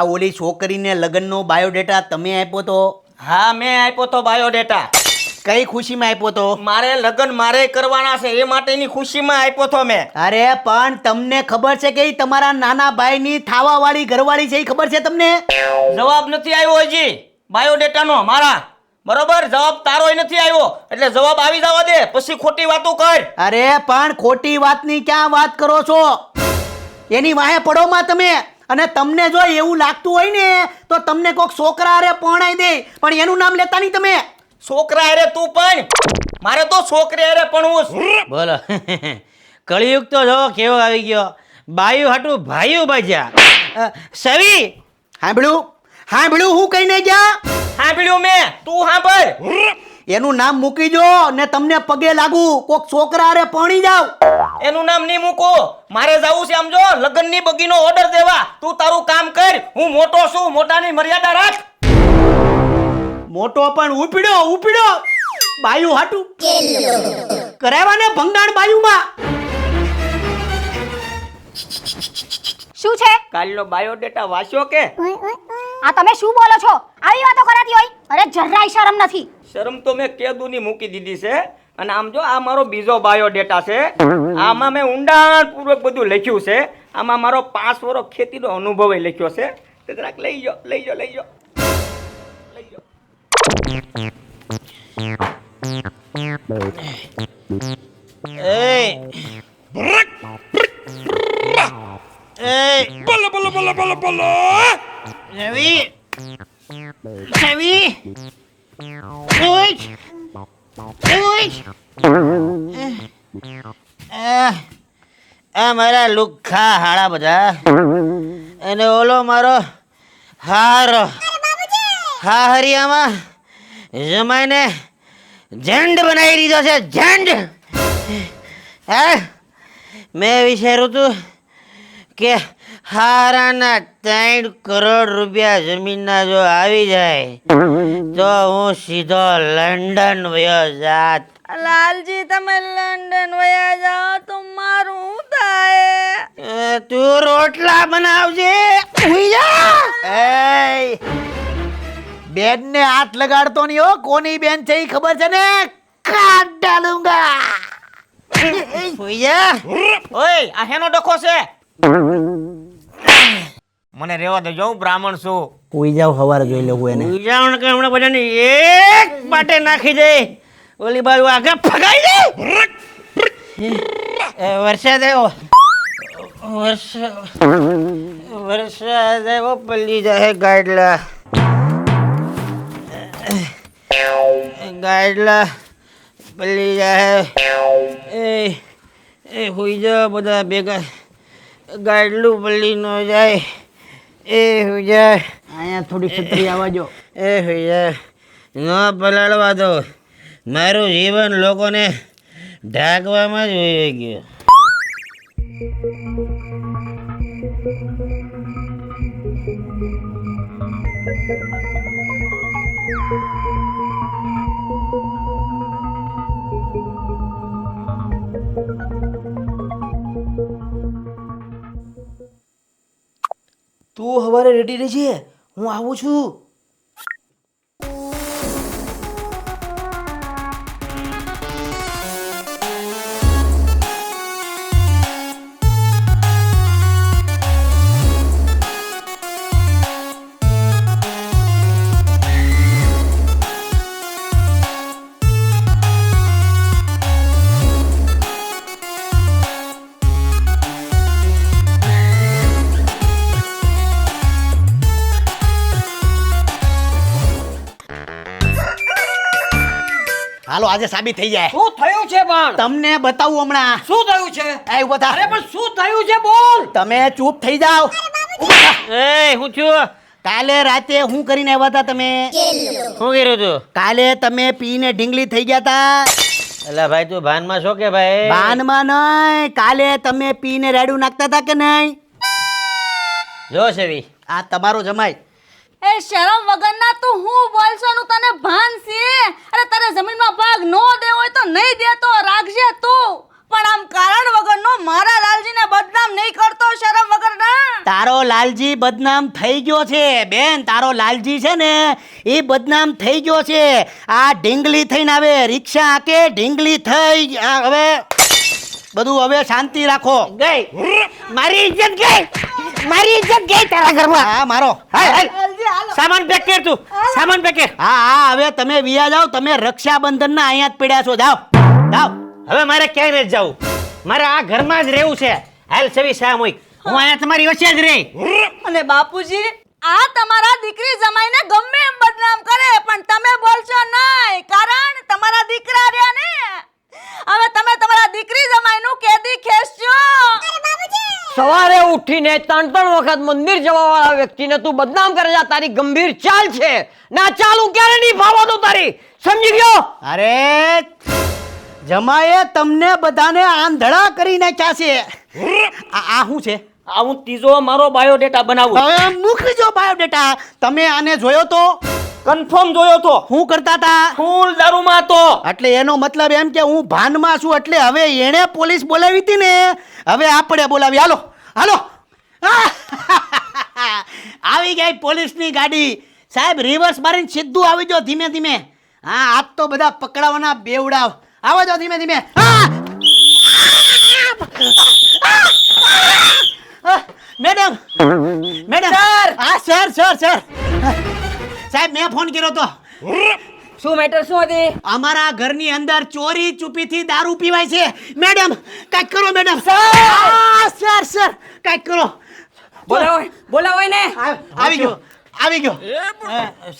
આ ઓલી છોકરીને લગ્નનો બાયોડેટા તમે આપ્યો તો? હા મેં આપ્યો તો બાયોડેટા. કઈ ખુશીમાં આપ્યો તો? મારે લગ્ન મારે કરવાના છે એ માટેની ખુશીમાં આપ્યો તો મેં. અરે પણ તમને ખબર છે કે તમારા નાના ભાઈની થાવાવાળી ઘરવાળી છે એ ખબર છે તમને? જવાબ નથી આવ્યો હજી. બાયોડેટાનો મારા. બરોબર? જવાબ તારોય નથી આવ્યો. એટલે જવાબ આવી જવા દે પછી ખોટી વાતો કર. અરે પણ ખોટી વાતની ક્યાં વાત કરો છો? એની વાહે પડોમાં તમે? અને તમને જો એવું લાગતું હોય ને તો તમને કોક છોકરા અરે પરણાઈ દે. પણ એનું નામ લેતા નહીં તમે. છોકરા અરે તું પણ મારે તો છોકરી અરે પણ બોલો. કળિયુગ તો જો કેવો આવી ગયો. બાયું હાટું ભાઈઓ બાજ્યા. સવી. સાંભળ્યું સાંભળ્યું હું કહીને ગયા? સાંભળ્યું મેં. તું સાંભળ એનું નામ મૂકી જો ને તમને પગે લાગુ. કોક છોકરા રે પરણી જાવ. એનું નામ નહીં મૂકો. મારે જવું છે સમજો લગ્નની બગીનો ઓર્ડર દેવા. તું તારું કામ કર. હું મોટો છું. મોટાની મર્યાદા રાખ. મોટો પણ ઉપડ્યો ઉપડ્યો. બાયું હાટું. કરાવવાને ભંગાણ બાયુમાં. શું છે? કાલનો બાયોડેટા વાંચ્યો કે? આ તમે શું બોલો છો? આવી વાતો કરાતી હોય? અરે જરાય શરમ નથી. શરમ તો મેં કેદુની મૂકી દીધી છે. અને આમ જો આ મારો બીજો બાયોડેટા છે. આમાં મેં ઊંડાણપૂર્વક બધું લખ્યું છે. આમાં મારો પાંચ વર્ષ ખેતીનો અનુભવ લખ્યો છે. તે જરાક લઈ જાઓ લઈ જાઓ લઈ જાઓ લઈ જાઓ એ. એ બોલો બોલો બોલો બોલો બોલો સવી સવી ઉઠ ઉઠ આ મારા લુખ્ખા હાડા બધા અને ઓલો મારો હાર હા હરિયામાં જમાઈને ઝંડ બનાવી દીધો છે ઝંડ હે મેં વિચાર્યું હતું કે હારાના ત્રણ કરોડ રૂપિયા જમીનના જો આવી જાય તો હું સીધો લંડન વયો જાત. લાલજી તમે લંડન વયા જાઓ તો મારું શું થાય? તું રોટલા બનાવજે. હુઈ જા. બેન ને હાથ લગાડતો નહીં હો. કોની બેન છે એ ખબર છે ને? કાટ ડાલુંગા હુઈ ઓય આ હેનો ડખો છે. મને રેવા દે હું બ્રાહ્મણ છું. કોઈ જાવ હવારે જોઈ લેવું એને. ને કે હમણાં બધાને એક પાટે નાખી દે. ઓલી બાજુ આગળ ફગાઈ દે. વરસાદ આવ્યો. વરસાદ આવ્યો પલ્લી જાય ગાડલા. ગાડલા પલ્લી જાય. એ એ હુઈ બધા ભેગા. ગાડલું પલ્લી ન જાય. એ હુઈ જાય અહીંયા થોડી છત્રી આવવા જો એ ભૈયા ન પલાળવા દો. મારું જીવન લોકોને ઢાંકવામાં જ હોઈ ગયું. રેડી રહેજે હું આવું છું હાલો આજે સાબિત થઈ જાય. શું થયું છે પણ? તમને બતાવું હમણાં. શું થયું છે? એ ઊભા થા. અરે પણ શું થયું છે બોલ? તમે ચૂપ થઈ જાઓ. એ હું છું. કાલે રાતે હું કરીને આવ્યા હતા તમે? શું કર્યું તું? કાલે તમે પીને ઢીંગલી થઈ ગયા હતા એટલે ભાઈ તું ભાનમાં છો કે ભાઈ? ભાનમાં નહીં. કાલે તમે પીને રેડું નાખતા હતા કે નહીં? જો સેવી. આ તમારો જમાઈ. એ શરમ વગરના તું હું બોલશોનું તને ભાન છે અરે તારે જમીનમાં ભાગ નો દેવો હોય તો નહીં દેતો રાખજે તું. પણ આમ કારણ વગરનો મારા લાલજીને બદનામ નહીં કરતો શરમ વગરના. તારો લાલજી બદનામ થઈ ગયો છે. બેન તારો લાલજી છે ને એ બદનામ થઈ ગયો છે. આ ઢીંગલી થઈને આવે રિક્ષા આકે ઢીંગલી થઈ આ હવે બધું હવે શાંતિ રાખો. ગઈ. મારી ઇજ્જત ગઈ. મારી ઇજ્જત ગઈ તારા ઘરમાં. હા મારો. હાલ હાલ. સામાન પેક કર તું. સામાન પેક કર. હા હા હવે તમે વિયા જાઓ તમે રક્ષાબંધન ના અહીંયા જ પડ્યા છો. જાઓ જાઓ. હવે મારે ક્યાંય નથી જવું. મારે આ ઘરમાં જ રહેવું છે. હાલ સવી શા મોઈ હું અહીંયા તમારી વચ્ચે જ રહી. અને બાપુજી આ તમારા દીકરી જમાઈને ગમે એમ બદનામ કરે પણ તમે બોલશો નહીં કારણ તમારા દીકરા રહ્યા ને હવે તમે તમારા દીકરી જમાઈનું કેદી ખેંચશો સવારે ઉઠીને ત્રણ ત્રણ વખત મંદિર જવા વાળા વ્યક્તિને તું બદનામ કરે છે? તારી ગંભીર ચાલ છે. ના ચાલ હું ક્યારે નહીં ફાવો તો તારી? સમજી ગયો? અરે જમાએ તમને બધાને આંધળા કરી નાખ્યા છે. આ આ શું છે? આ હું ત્રીજો મારો બાયોડેટા બનાવું હવે મૂકજો બાયોડેટા. તમે આને જોયો તો? કન્ફર્મ જોયો તો? હું કરતા હતા ફૂલ દારૂમાં તો એટલે એનો મતલબ એમ કે હું ભાનમાં છું એટલે હવે એણે પોલીસ બોલાવી હતી ને. હવે આપણે બોલાવી હાલો. હાલો. આવી ગઈ પોલીસની ગાડી. સાહેબ રિવર્સ મારીને સીધું આવી જાઓ ધીમે ધીમે. હા આપ તો બધા પકડાવાના બેવડાવ. આવો જાઓ ધીમે ધીમે! આ! મેડમ. સર હા સર સર સર સાહેબ મેં ફોન કર્યો તો. શું મેટર શું હતી? અમારા ઘરની અંદર ચોરી ચૂપીથી દારૂ પીવાય છે. મેડમ કાંઈક કરો મેડમ. સર સર કાંઈક કરો. બોલાવો બોલાવો ને આવી ગયો આવી ગયો.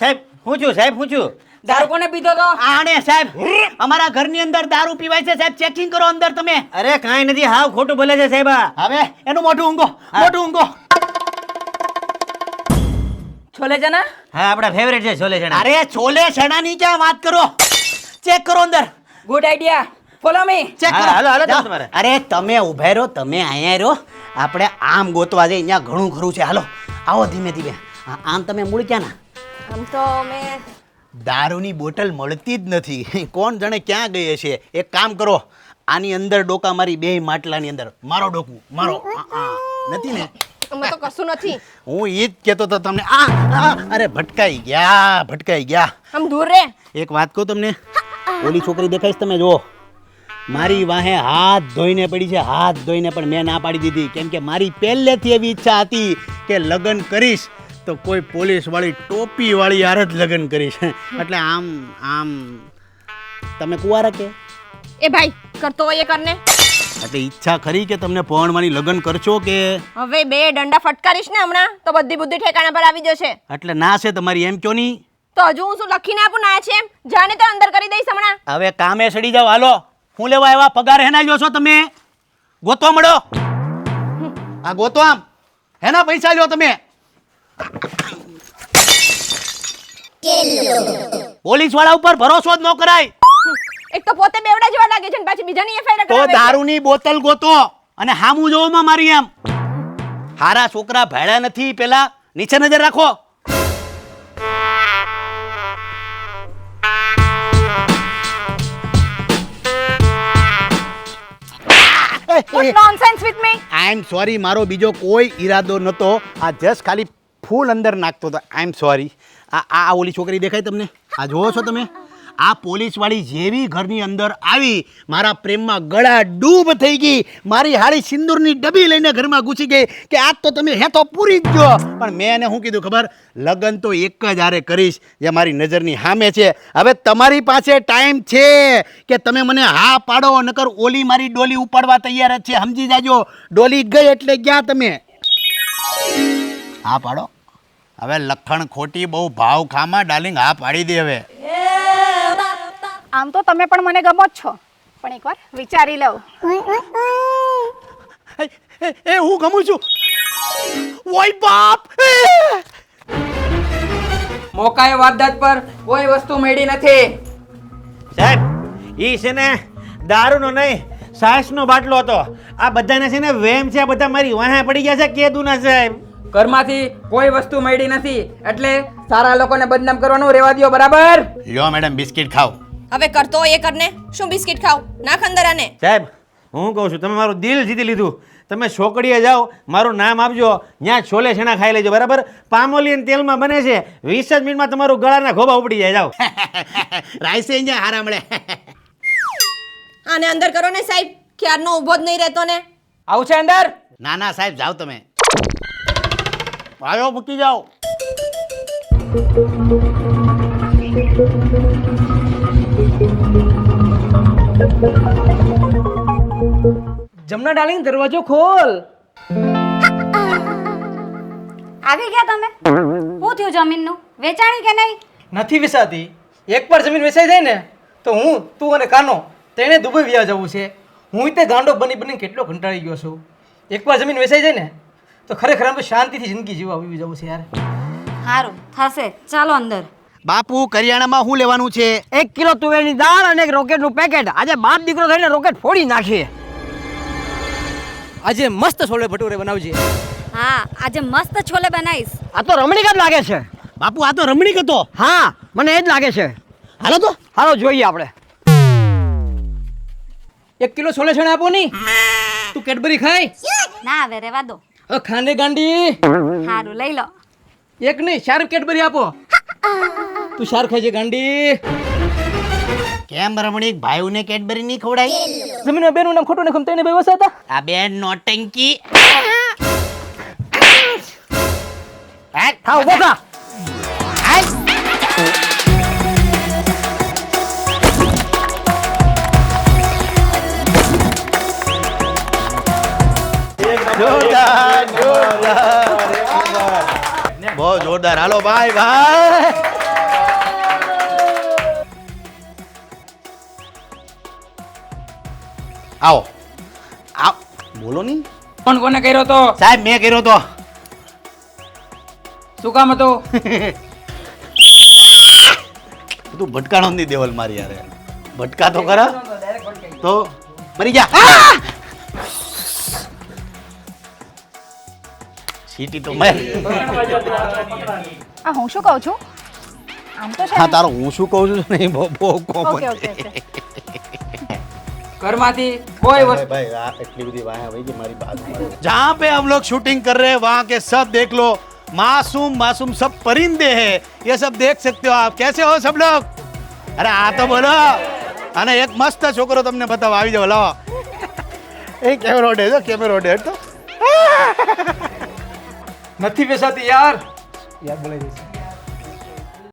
સાહેબ હું છું સાહેબ હું છું. દારૂ કોને પીધો તો? આણે સાહેબ. અમારા ઘરની અંદર દારૂ પીવાય છે સાહેબ. ચેકિંગ કરો અંદર તમે. અરે કાંઈ નથી. હાવ ખોટું બોલે છે સાહેબ હવે એનું મોઢું ઊંઘો મોઢું ઊંઘો. છોલે ચણા હા આપણા ફેવરેટ છે છોલે ચણા અરે છોલે ચણાની ક્યાં વાત કરો? ચેક કરો અંદર. Good idea follow me check કરો. હાલો, હાલો, તમારે. અરે તમે ઊભા રહો તમે અહીંયા રહો. આપણે આમ ગોતવા જઈએ અહીંયા ઘણું ખરું છે. હાલો આવો ધીમે ધીમે. આમ તમે મૂળ ક્યાં ના? આમ તો અમે દારૂની બોટલ મળતી જ નથી. કોણ જાણે ક્યાં ગઈ છે એક કામ કરો. આની અંદર ડોકા મારી બે માટલાની અંદર. મારો ડોકું. મારો. નથી ને? તો કશું નથી. હું ઈ જ કહેતો હતો તમને આ આ, અરે ભટકાઈ ગયા ભટકાઈ ગયા. આમ દૂર રે. એક વાત કહું તમને? ઓલી છોકરી દેખાઈશ તમે જુઓ. મારી વાહે હાથ ધોઈને પડી છે હાથ ધોઈને પણ મેં ના પાડી દીધી. કેમ કે મારી પહેલેથી એવી ઈચ્છા હતી કે લગ્ન કરીશ તો કોઈ પોલીસ વાળી ટોપી વાળી યાર જ લગ્ન કરીશ. એટલે આમ આમ તમે કુંવારા કે? એ ભાઈ કરતો હોય એ કરને. એટલે ઈચ્છા ખરી કે તમને પવનવાની લગ્ન કરશો કે? હવે બે દંડા ફટકારીશ ને હમણાં તો બધી બુદ્ધિ ઠેકાણા પર આવી જશે. એટલે ના છે તમારી એમ કયો નહીં? તો હજુ હું શું લખીને આપું ના છે એમ? જાને તો અંદર કરી દઈશ હમણાં. હવે કામે સડી જાવ હાલો. હું લેવા એવા પગાર હેના લ્યો છો તમે? ગોતવા મળો. આ ગોતો આમ. હેના પૈસા લ્યો તમે. પોલીસવાળા ઉપર ભરોસો જ ન કરાય. એક તો પોતે બેવડા જેવા લાગે છે ને પાછી બીજાની એફઆઈઆર તો દારૂની બોતલ ગોતો અને હામું જોવામાં મારી એમ. હારા છોકરા ભેળા નથી પેલા નીચે નજર રાખો. આઈ એમ સોરી મારો બીજો કોઈ ઈરાદો નહોતો આ જસ્ટ ખાલી ફૂલ અંદર નાખતો હતો. આઈ એમ સોરી આ આ આ ઓલી છોકરી દેખાય તમને? આ જોવો છો તમે? આ પોલીસવાળી જેવી ઘરની અંદર આવી, મારા પ્રેમમાં ગળા ડૂબ થઈ ગઈ. મારી હાળી સિંદૂરની ડબ્બી લઈને ઘરમાં ઘૂસી ગઈ કે આજ તો તમે હે તો પૂરી જ પણ મેં એને શું કીધું ખબર? લગ્ન તો એક જ આરે કરીશ, જે મારી નજરની સામે છે. હવે તમારી પાસે ટાઈમ છે કે તમે મને હા પાડો, નકર ઓલી મારી ડોલી ઉપાડવા તૈયાર જ છે, સમજી જાજો. ડોલી ગઈ એટલે ગયા તમે? હા પાડો. હવે લખણ ખોટી બહુ ભાવ ખામાં ડાર્લિંગ, હા પાડી દે હવે. આમ તો તમે પણ મને ગમો જ છો. પણ એકવાર વિચારી લઉં. એ, હું ગમું છું. ઓય બાપ! મોકાએ વારદાત પર કોઈ વસ્તુ મળી નથી. સાહેબ ઈ છે ને દારૂનો નહીં સાસનો બાટલો હતો. આ બધાને છે ને વેમ છે આ બધા મારી વાહે પડી ગયા છે કેદુના સાહેબ. ઘરમાંથી કોઈ વસ્તુ મળી નથી. એટલે સારા લોકોને બદનામ કરવાનું રહેવા દો બરાબર? લ્યો મેડમ બિસ્કિટ ખાઓ. હવે કરતો એ કરને. શું બિસ્કિટ ખાવ? નાખ અંદર આને સાહેબ હું કહું છું તમે મારું દિલ જીતી લીધું. તમે છોકરીએ જાઓ મારું નામ આપજો. ત્યાં છોલે છેણા ખાઈ લેજો બરાબર? પામોલિયન તેલમાં બને છે. વીસ જ મિનિટમાં તમારું ગળાના ખોબા ઉપડી જાય જાઓ. રાઈસે અહીંયા હારા મળે. આને અંદર કરો ને સાહેબ. ક્યારનો ઊભો જ નહીં રહેતો ને. આવું છે અંદર? ના ના સાહેબ જાઓ તમે. આવ્યો મૂકી જાઓ. જમના ડાર્લિંગ દરવાજો ખોલ. આવી ગયા તમે? શું થયું જમીનનું? વેચાણી કે નહીં? નથી વેચાતી. એકવાર જમીન વેચાઈ જાય ને તો હું તું અને કાનો તેણે દુબઈ વ્યા જવું છે. હું તે ગાંડો બની બની કેટલો કંટાળી ગયો છું. એકવાર જમીન વેચાઈ જાય ને તો ખરેખર આમ શાંતિથી જિંદગી જીવવા આવી જવું છે યાર. સારું થશે. ચાલો અંદર. બાપુ કરિયાણામાં શું લેવાનું છે? એક કિલો તુવેરની દાળ અને એક રોકેટનું પેકેટ આજે બાપ દીકરો થઈને રોકેટ ફોડી નાખીએ આજે મસ્ત છોલે ભટુરે બનાવજે. હા આજે મસ્ત છોલે બનાવીશ. આ તો રમણીક જ લાગે છે. બાપુ આ તો રમણીક હતો. હા મને એ જ લાગે છે. હાલો તો. હાલો જોઈએ આપણે. એક કિલો છોલે છેણા આપો નહીં તું કેડબરી ખાય? ના હવે રેવા દો. ખાંડે ગાંડી. સારું લઈ લો. એક નહીં ચાર કેડબરી આપો. તું ચાર ખાઈ છે ગાંડી? કેમ રમણીક ભાઈઓને કેડબરી નહીં ખવડાય? જમીનમાં બેનું નામ ખોટું નખમ તેને બે વસાતા? આ બેન નોટંકી થાવ બોકા જોરદાર. બહુ જોરદાર. હાલો ભાઈ ભાઈ. આવો. આવ બોલો ની. કોણ કોને કર્યો તો? સાહેબ મેં કર્યો તો. શું કામ હતું? તું ભટકાણો નહીં દેવલ મારી યાર. ભટકા તો ખરા. તો મરી જા. સીટી તો મેં આ હું શું કહું છું આમ તો છે હા તારો હું શું કહું છું નહીં બહુ બહુ કોમન ઓકે ઓકે ઓકે ઘરમાંથી કોઈ વસ્તુ भाई आप इतनी बड़ी वाया भाई कि हमारी बात जहाँ पे हम लोग शूटिंग कर रहे हैं वहाँ के सब देख लो मासूम मासूम सब परिंदे हैं ये सब देख सकते हो आप कैसे हो सब लोग अरे आ तो बोलो અને એક મસ્ત છોકરો તમને બતાવો આવી જાવ લાવો એ કેમેરો ડે જો કેમેરો ડે તો નથી બેસાતી યાર. યાર બોલાઈ દઈશ